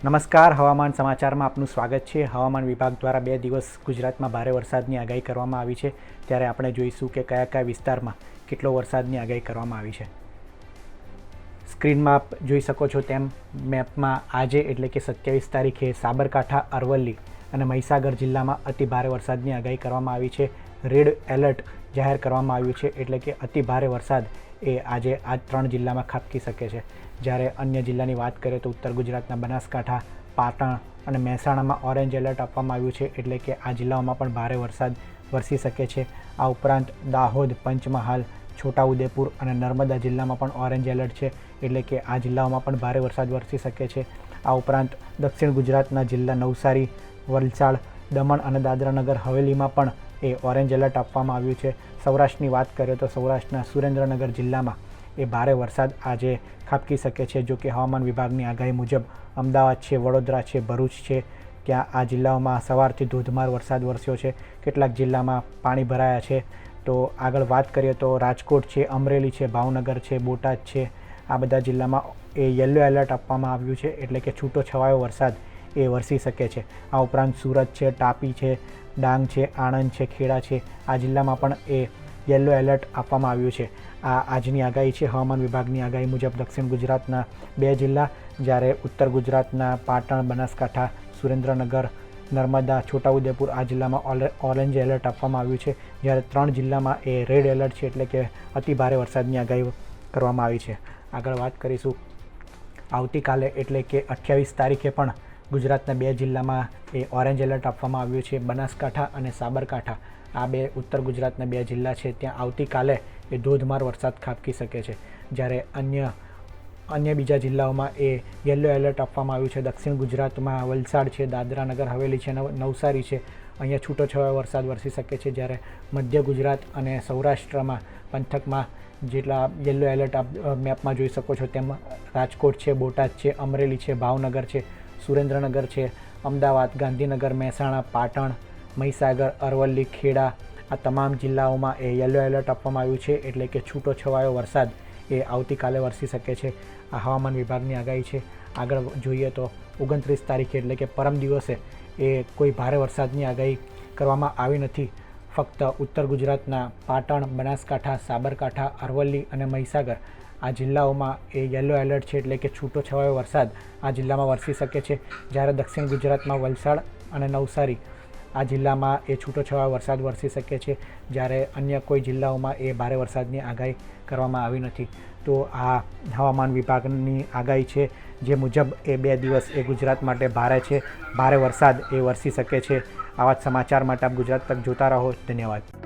નમસ્કાર, હવામાન સમાચારમાં આપનું સ્વાગત છે. હવામાન વિભાગ દ્વારા બે દિવસ ગુજરાતમાં ભારે વરસાદની આગાહી કરવામાં આવી છે. ત્યારે આપણે જોઈશું કે કયા કયા વિસ્તારમાં કેટલો વરસાદની આગાહી કરવામાં આવી છે. સ્ક્રીનમાં આપ જોઈ શકો છો તેમ મેપમાં આજે એટલે કે સત્યાવીસ તારીખે સાબરકાંઠા, અરવલ્લી અને મહીસાગર જિલ્લામાં અતિ ભારે વરસાદની આગાહી કરવામાં આવી છે. રેડ એલર્ટ જાહેર કરવામાં આવ્યું છે એટલે કે અતિ ભારે વરસાદ એ આજે આ ત્રણ જિલ્લામાં ખાબકી શકે છે. જ્યારે અન્ય જિલ્લાની વાત કરીએ તો ઉત્તર ગુજરાતના બનાસકાંઠા, પાટણ અને મહેસાણામાં ઓરેન્જ એલર્ટ આપવામાં આવ્યું છે. એટલે કે આ જિલ્લાઓમાં પણ ભારે વરસાદ વરસી શકે છે. આ ઉપરાંત દાહોદ, પંચમહાલ, છોટાઉદેપુર અને નર્મદા જિલ્લામાં પણ ઓરેન્જ એલર્ટ છે. એટલે કે આ જિલ્લાઓમાં પણ ભારે વરસાદ વરસી શકે છે. આ ઉપરાંત દક્ષિણ ગુજરાતના જિલ્લા નવસારી, વલસાડ, દમણ અને દાદરાનગર હવેલીમાં પણ એ ઓરેન્જ એલર્ટ આપવામાં આવ્યું છે. સૌરાષ્ટ્રની વાત કરીએ તો સૌરાષ્ટ્રના સુરેન્દ્રનગર જિલ્લામાં એ ભારે વરસાદ આજે ખાબકી શકે છે. જો કે હવામાન વિભાગની આગાહી મુજબ અમદાવાદ છે, વડોદરા છે, ભરૂચ છે ત્યાં આ જિલ્લાઓમાં સવારથી ધોધમાર વરસાદ વરસ્યો છે. કેટલાક જિલ્લામાં પાણી ભરાયા છે. તો આગળ વાત કરીએ તો રાજકોટ છે, અમરેલી છે, ભાવનગર છે, બોટાદ છે. આ બધા જિલ્લામાં એ યલો એલર્ટ આપવામાં આવ્યું છે. એટલે કે છૂટો છવાયો વરસાદ એ વરસી શકે છે. આ ઉપરાંત સુરત છે તાપી છે ડાંગ છે, આણંદ છે, ખેડા છે, આ જિલ્લામાં પણ એ યલો એલર્ટ આપવામાં આવ્યું છે. આ આજની આગાહી છે, હવામાન વિભાગની આગાહી મુજબ દક્ષિણ ગુજરાતના બે જિલ્લા, જ્યારે ઉત્તર ગુજરાતના પાટણ, બનાસકાંઠા, સુરેન્દ્રનગર, નર્મદા, છોટાઉદેપુર આ જિલ્લામાં ઓરેન્જ એલર્ટ આપવામાં આવ્યું છે, જ્યારે ત્રણ જિલ્લામાં એ રેડ એલર્ટ છે, એટલે કે અતિ ભારે વરસાદની આગાહી કરવામાં આવી છે. આગળ વાત કરીશું. આવતીકાલે એટલે કે અઠ્યાવીસ તારીખે પણ ગુજરાતના બે જિલ્લામાં એ ઓરેન્જ એલર્ટ આપવામાં આવ્યું છે, બનાસકાંઠા અને સાબરકાંઠા. આ બે ઉત્તર ગુજરાતના બે જિલ્લા છે, ત્યાં આવતીકાલે એ ધોધમાર વરસાદ ખાબકી શકે છે. જ્યારે અન્ય અન્ય બીજા જિલ્લાઓમાં એ યલો એલર્ટ આપવામાં આવ્યું છે. દક્ષિણ ગુજરાતમાં વલસાડ છે, દાદરા નગર, હવેલી છે, નવ, નવસારી છે. અહીંયા છૂટોછવાયો વરસાદ વરસી શકે છે. જ્યારે મધ્ય ગુજરાત અને સૌરાષ્ટ્રમાં પંથકમાં જેટલા યલો એલર્ટ આપ મેપમાં જોઈ શકો છો, તેમ રાજકોટ છે, બોટાદ છે, અમરેલી છે, ભાવનગર છે સુરેન્દ્રનગર છે, અમદાવાદ, ગાંધીનગર, મહેસાણા, પાટણ, મહીસાગર, અરવલ્લી, ખેડા, આ તમામ જિલ્લાઓમાં એ યલો એલર્ટ આપવામાં આવ્યું છે, એટલે કે છૂટો છવાયો વરસાદ એ આવતીકાલે વરસી શકે છે. આ હવામાન વિભાગની આગાહી છે. આગળ જોઈએ તો ઓગણત્રીસ તારીખે એટલે કે પરમ દિવસે એ કોઈ ભારે વરસાદની આગાહી કરવામાં આવી નથી. ફક્ત ઉત્તર ગુજરાતના પાટણ, બનાસકાંઠા, સાબરકાંઠા, અરવલ્લી અને મહીસાગર આ જિલ્લાઓમાં એ યલો એલર્ટ છે એટલે કે છૂટો છવાયો વરસાદ આ જિલ્લામાં વરસી શકે છે. જ્યારે દક્ષિણ ગુજરાતમાં વલસાડ અને નવસારી આ જિલ્લામાં એ છૂટો છવાયો વરસાદ વરસી શકે છે. જ્યારે અન્ય કોઈ જિલ્લાઓમાં એ ભારે વરસાદની આગાહી કરવામાં આવી નથી. તો આ હવામાન વિભાગની આગાહી છે જે મુજબ એ બે દિવસ એ ગુજરાત માટે ભારે છે. ભારે વરસાદ એ વરસી શકે છે. આવા જ સમાચાર માટે આપ ગુજરાત તક જોતા રહો. ધન્યવાદ.